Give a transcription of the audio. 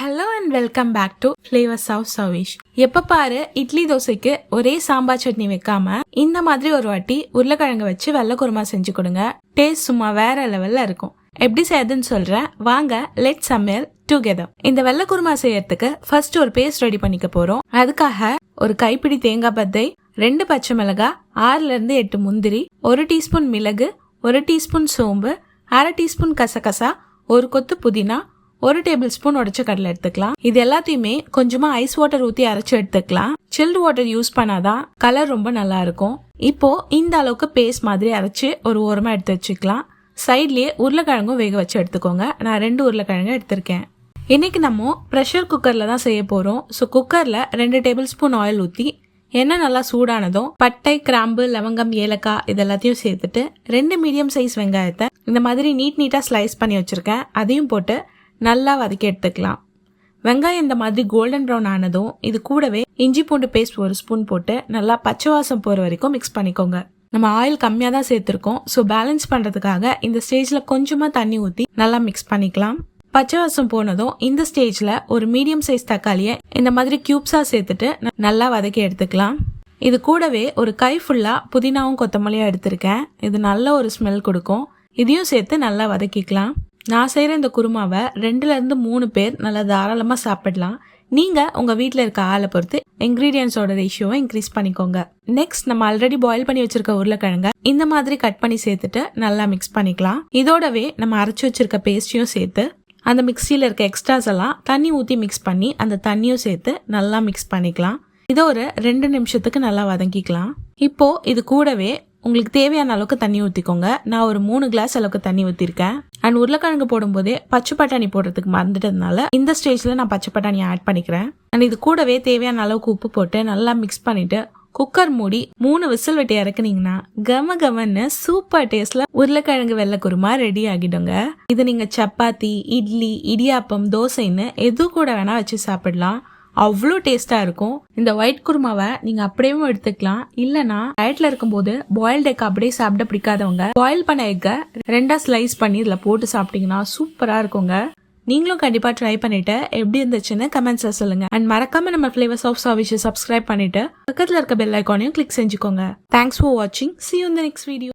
Hello and welcome back to flavours of Savish எப்ப பாரு இட்லி தோசைக்கு ஒரே சாம்பார் சட்னி வைக்காம இந்த மாதிரி ஒரு வாட்டி உருளைக்கிழங்கு வச்சு வெள்ளை குருமா செஞ்சு கொடுங்க. டேஸ்ட் சும்மா வேற லெவல்ல இருக்கும். எப்படி செய்யறதுன்னு சொல்றேன். வாங்க லெட் சமையல் டுகெதர் இந்த வெள்ளை குருமா செய்யறதுக்கு ஃபர்ஸ்ட் ஒரு பேஸ்ட் ரெடி பண்ணிக்க போறோம். அதுக்காக ஒரு கைப்பிடி தேங்காய் பத்தை ரெண்டு பச்சை மிளகாய் ஆறுல இருந்து எட்டு முந்திரி ஒரு டீஸ்பூன் மிளகு ஒரு டீஸ்பூன் சோம்பு அரை டீஸ்பூன் கசகசா ஒரு கொத்து புதினா ஒரு டேபிள் ஸ்பூன் உடச்ச கடலை எடுத்துக்கலாம். இது எல்லாத்தையுமே கொஞ்சமா ஐஸ் வாட்டர் ஊத்தி அரைச்சு எடுத்துக்கலாம். சில்டு வாட்டர் யூஸ் பண்ணாதான் கலர் ரொம்ப நல்லா இருக்கும். இப்போ இந்த அளவுக்கு பேஸ்ட் மாதிரி அரைச்சு ஒரு ஓரமா எடுத்து வச்சுக்கலாம். சைட்லயே உருளைக்கிழங்கும் வேக வச்சு எடுத்துக்கோங்க. நான் ரெண்டு உருளைக்கிழங்கு எடுத்திருக்கேன். இன்னைக்கு நம்ம ப்ரெஷர் குக்கர்ல தான் செய்ய போறோம். ஸோ குக்கர்ல ரெண்டு டேபிள் ஸ்பூன் ஆயில் ஊத்தி எண்ணெய் நல்லா சூடானதும் பட்டை கிராம்பு லவங்கம் ஏலக்காய் இது எல்லாத்தையும் சேர்த்துட்டு ரெண்டு மீடியம் சைஸ் வெங்காயத்தை இந்த மாதிரி நீட் நீட்டாக ஸ்லைஸ் பண்ணி வச்சிருக்கேன். அதையும் போட்டு நல்லா வதக்கி எடுத்துக்கலாம். வெங்காயம் இந்த மாதிரி கோல்டன் ப்ரௌன் ஆனதும் இது கூடவே இஞ்சி பூண்டு பேஸ்ட் ஒரு ஸ்பூன் போட்டு நல்லா பச்சை வாசம் போகிற வரைக்கும் மிக்ஸ் பண்ணிக்கோங்க. நம்ம ஆயில் கம்மியாக தான் சேர்த்துருக்கோம். ஸோ பேலன்ஸ் பண்ணுறதுக்காக இந்த ஸ்டேஜில் கொஞ்சமாக தண்ணி ஊற்றி நல்லா மிக்ஸ் பண்ணிக்கலாம். பச்சை வாசம் போனதும் இந்த ஸ்டேஜில் ஒரு மீடியம் சைஸ் தக்காளியை இந்த மாதிரி க்யூப்ஸாக சேர்த்துட்டு நல்லா வதக்கி எடுத்துக்கலாம். இது கூடவே ஒரு கை ஃபுல்லாக புதினாவும் கொத்தமல்லியும் எடுத்திருக்கேன். இது நல்ல ஒரு ஸ்மெல் கொடுக்கும். இதையும் சேர்த்து நல்லா வதக்கிக்கலாம். நான் செய்கிற இந்த குருமாவை ரெண்டுலேருந்து மூணு பேர் நல்லா தாராளமாக சாப்பிடலாம். நீங்கள் உங்கள் வீட்டில் இருக்க ஆளை பொறுத்து இன்க்ரீடியன்ஸோட ரேஷியோவை இன்க்ரீஸ் பண்ணிக்கோங்க. நெக்ஸ்ட் நம்ம ஆல்ரெடி பாயில் பண்ணி வச்சிருக்க உருளைக்கிழங்க இந்த மாதிரி கட் பண்ணி சேர்த்துட்டு நல்லா மிக்ஸ் பண்ணிக்கலாம். இதோடவே நம்ம அரைச்சி வச்சிருக்க பேஸ்ட்டையும் சேர்த்து அந்த மிக்சியில் இருக்க எக்ஸ்ட்ராஸ் எல்லாம் தண்ணி ஊற்றி மிக்ஸ் பண்ணி அந்த தண்ணியும் சேர்த்து நல்லா மிக்ஸ் பண்ணிக்கலாம். இதை ஒரு ரெண்டு நிமிஷத்துக்கு நல்லா வதங்கிக்கலாம். இப்போ இது கூடவே உங்களுக்கு தேவையான அளவுக்கு தண்ணி ஊற்றிக்கோங்க நான் ஒரு மூணு கிளாஸ் அளவுக்கு தண்ணி ஊற்றிருக்கேன் அண்ட் உருளைக்கிழங்கு போடும்போதே பச்சை பட்டாணி போடுறதுக்கு மறந்துட்டதுனால இந்த ஸ்டேஜில் நான் பச்சை பட்டாணி ஆட் பண்ணிக்கிறேன். அண்ட் இது கூடவே தேவையான அளவுக்கு உப்பு போட்டு நல்லா மிக்ஸ் பண்ணிட்டு குக்கர் மூடி மூணு விசில் வெட்டி இறக்குனீங்கன்னா கம கமன்னு சூப்பர் டேஸ்ட்ல உருளைக்கிழங்கு வெள்ளை குருமா ரெடி ஆகிடுங்க. இது நீங்க சப்பாத்தி இட்லி இடியாப்பம் தோசைன்னு எது கூட வேணா வச்சு சாப்பிடலாம். அவ்வளோ டேஸ்ட்டாக இருக்கும். இந்த ஒயிட் குருமாவை நீங்கள் அப்படியே எடுத்துக்கலாம். இல்லைனா டயட்டில் இருக்கும்போது பாயில்டு எக் அப்படியே சாப்பிட பிடிக்காதவங்க பாயில் பண்ண எக்கை ரெண்டாக ஸ்லைஸ் பண்ணி இதில் போட்டு சாப்பிட்டீங்கன்னா சூப்பராக இருக்குங்க. நீங்களும் கண்டிப்பாக ட்ரை பண்ணிட்டு எப்படி இருந்துச்சுன்னு கமெண்ட்ஸில் சொல்லுங்க. அண்ட் மறக்காம நம்ம ஃப்ளேவர்ஸ் ஆஃப் சர்வீஸ் சப்ஸ்கிரைப் பண்ணிட்டு பக்கத்தில் இருக்க பெல் ஐக்கானையும் கிளிக் செஞ்சுக்கோங்க. தேங்க்ஸ் ஃபார் வாட்சிங் சி you in the